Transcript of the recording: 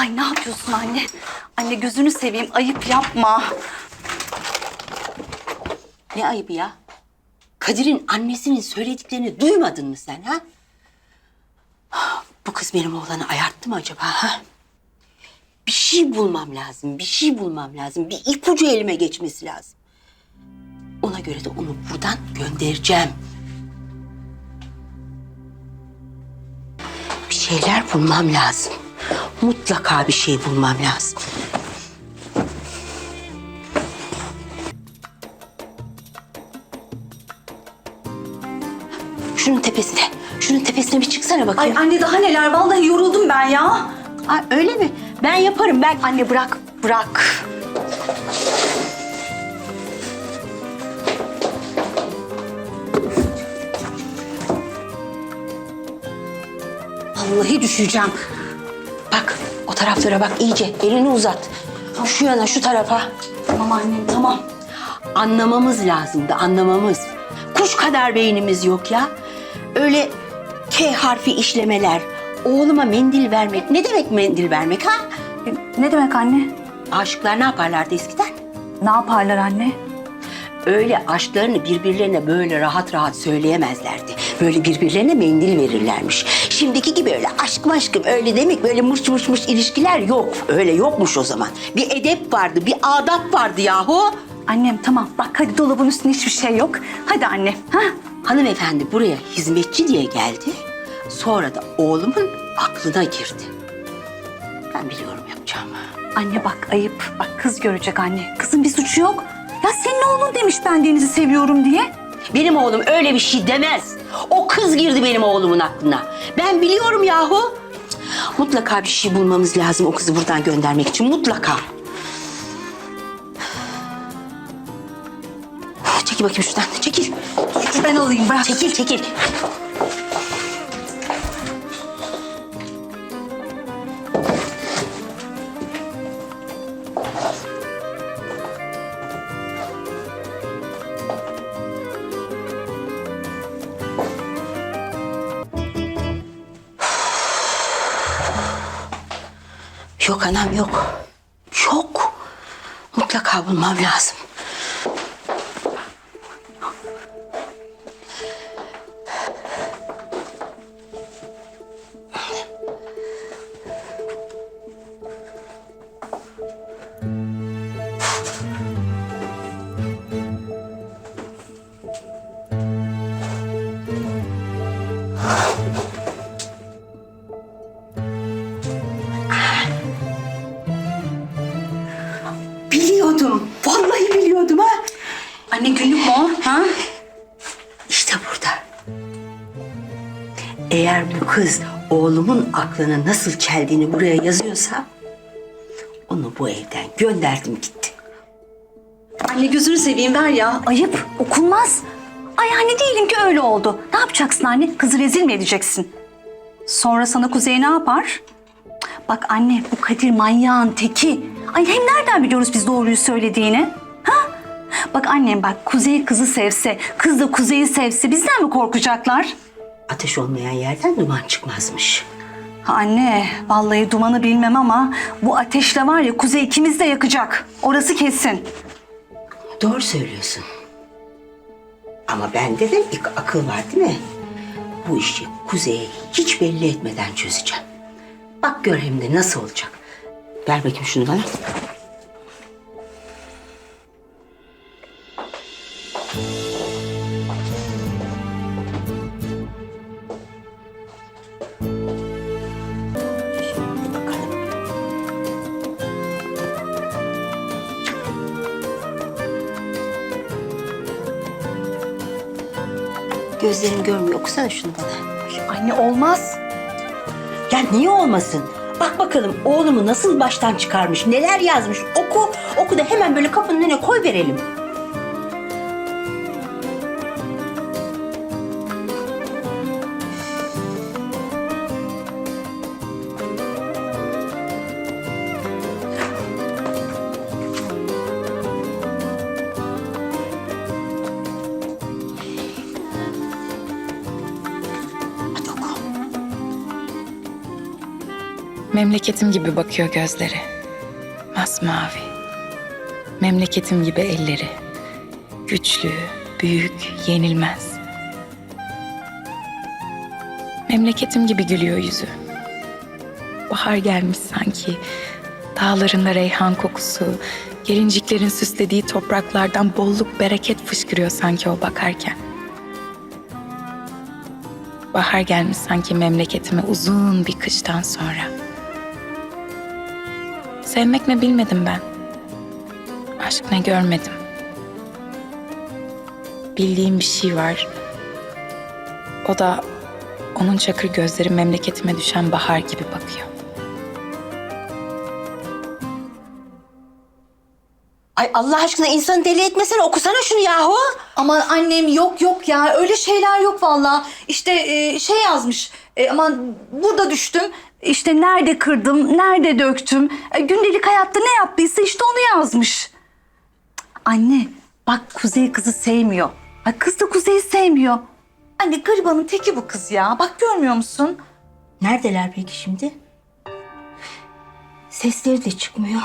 Ay ne yapıyorsun anne? Anne gözünü seveyim ayıp yapma. Ne ayıbı ya? Kadir'in annesinin söylediklerini duymadın mı sen ha? Bu kız benim oğlanı ayarttı mı acaba ha? Bir şey bulmam lazım, bir şey bulmam lazım. Bir ipucu elime geçmesi lazım. Ona göre de onu buradan göndereceğim. Bir şeyler bulmam lazım. Mutlaka bir şey bulmam lazım. Şunun tepesine, şunun tepesine bir çıksana Ay bakayım. anne daha neler vallahi yoruldum ben ya. Ay, öyle mi? Ben yaparım ben. Anne bırak bırak. Vallahi düşeceğim. Bak o taraflara bak iyice elini uzat. Şu yana şu tarafa. Tamam annem tamam. Anlamamız lazımdı anlamamız. Kuş kadar beynimiz yok ya. Öyle K harfi işlemeler. Oğluma mendil vermek. Ne demek mendil vermek ha? E, Ne demek anne? Aşıklar ne yaparlardı eskiden? Ne yaparlar anne? Öyle aşklarını birbirlerine böyle rahat rahat söyleyemezlerdi. Böyle birbirlerine mendil verirlermiş. Şimdiki gibi öyle aşk maşkım öyle demek böyle mırç mırç mırç ilişkiler yok. Öyle yokmuş o zaman. Bir edep vardı, bir adap vardı yahu. Annem tamam bak hadi dolabın üstünde hiçbir şey yok. Hadi anne. Ha? Hanımefendi buraya hizmetçi diye geldi. Sonra da oğlumun aklına girdi. Ben biliyorum yapacağımı. Anne bak ayıp. Bak kız görecek anne. Kızın bir suçu yok. Ya senin oğlun demiş ben Deniz'i seviyorum diye. Benim oğlum öyle bir şey demez. O kız girdi benim oğlumun aklına. Ben biliyorum yahu. Mutlaka bir şey bulmamız lazım o kızı buradan göndermek için. Mutlaka. Çekil bakayım şuradan. Çekil. Ben alayım bırak. Çekil, çekil. Yok anam yok. Yok. Mutlaka bulmam lazım. Biliyordum. Vallahi biliyordum ha. Anne günlük mü o? Ha? İşte burada. Eğer bu kız oğlumun aklını nasıl çeldiğini buraya yazıyorsa... ...onu bu evden gönderdim gitti. Anne gözünü seveyim ver ya. Ayıp okunmaz. Ay anne diyelim ki öyle oldu. Ne yapacaksın anne? Kızı rezil mi edeceksin? Sonra sana Kuzey ne yapar? Bak anne bu Kadir manyağın teki. Ay hem nereden biliyoruz biz doğruyu söylediğini? Ha? Bak annem bak Kuzey kızı sevse, kız da Kuzey'i sevse bizden mi korkacaklar? Ateş olmayan yerden duman çıkmazmış. Ha Anne, vallahi dumanı bilmem ama bu ateşle var ya Kuzey ikimiz de yakacak. Orası kesin. Doğru söylüyorsun. Ama bende de bir akıl var değil mi? Bu işi Kuzey'e hiç belli etmeden çözeceğim. Bak gör hem de nasıl olacak. Ver bakayım şunu bana. Gözlerim görmüyor. Okusana şunu bana. Anne olmaz. Ya niye olmasın? Bak bakalım oğlumu nasıl baştan çıkarmış, neler yazmış. Oku, oku da hemen böyle kapının önüne koy verelim. Memleketim gibi bakıyor gözleri. Masmavi. Memleketim gibi elleri. Güçlü, büyük, yenilmez. Memleketim gibi gülüyor yüzü. Bahar gelmiş sanki. Dağlarında reyhan kokusu, gelinciklerin süslediği topraklardan bolluk bereket fışkırıyor sanki o bakarken. Bahar gelmiş sanki memleketime uzun bir kıştan sonra. Sevmek ne bilmedim ben. Aşk ne görmedim. Bildiğim bir şey var. O da onun çakır gözleri memleketime düşen bahar gibi bakıyor. Ay Allah aşkına insanı deli etmesene okusana şunu yahu. Aman annem yok yok ya öyle şeyler yok vallahi. İşte e, şey yazmış. E, aman burada düştüm. İşte nerede kırdım, nerede döktüm. E, gündelik hayatta ne yaptıysa işte onu yazmış. Anne bak Kuzey kızı sevmiyor. Ay kız da Kuzey'i sevmiyor. Anne garibanın teki bu kız ya. Bak görmüyor musun? Neredeler peki şimdi? Sesleri de çıkmıyor.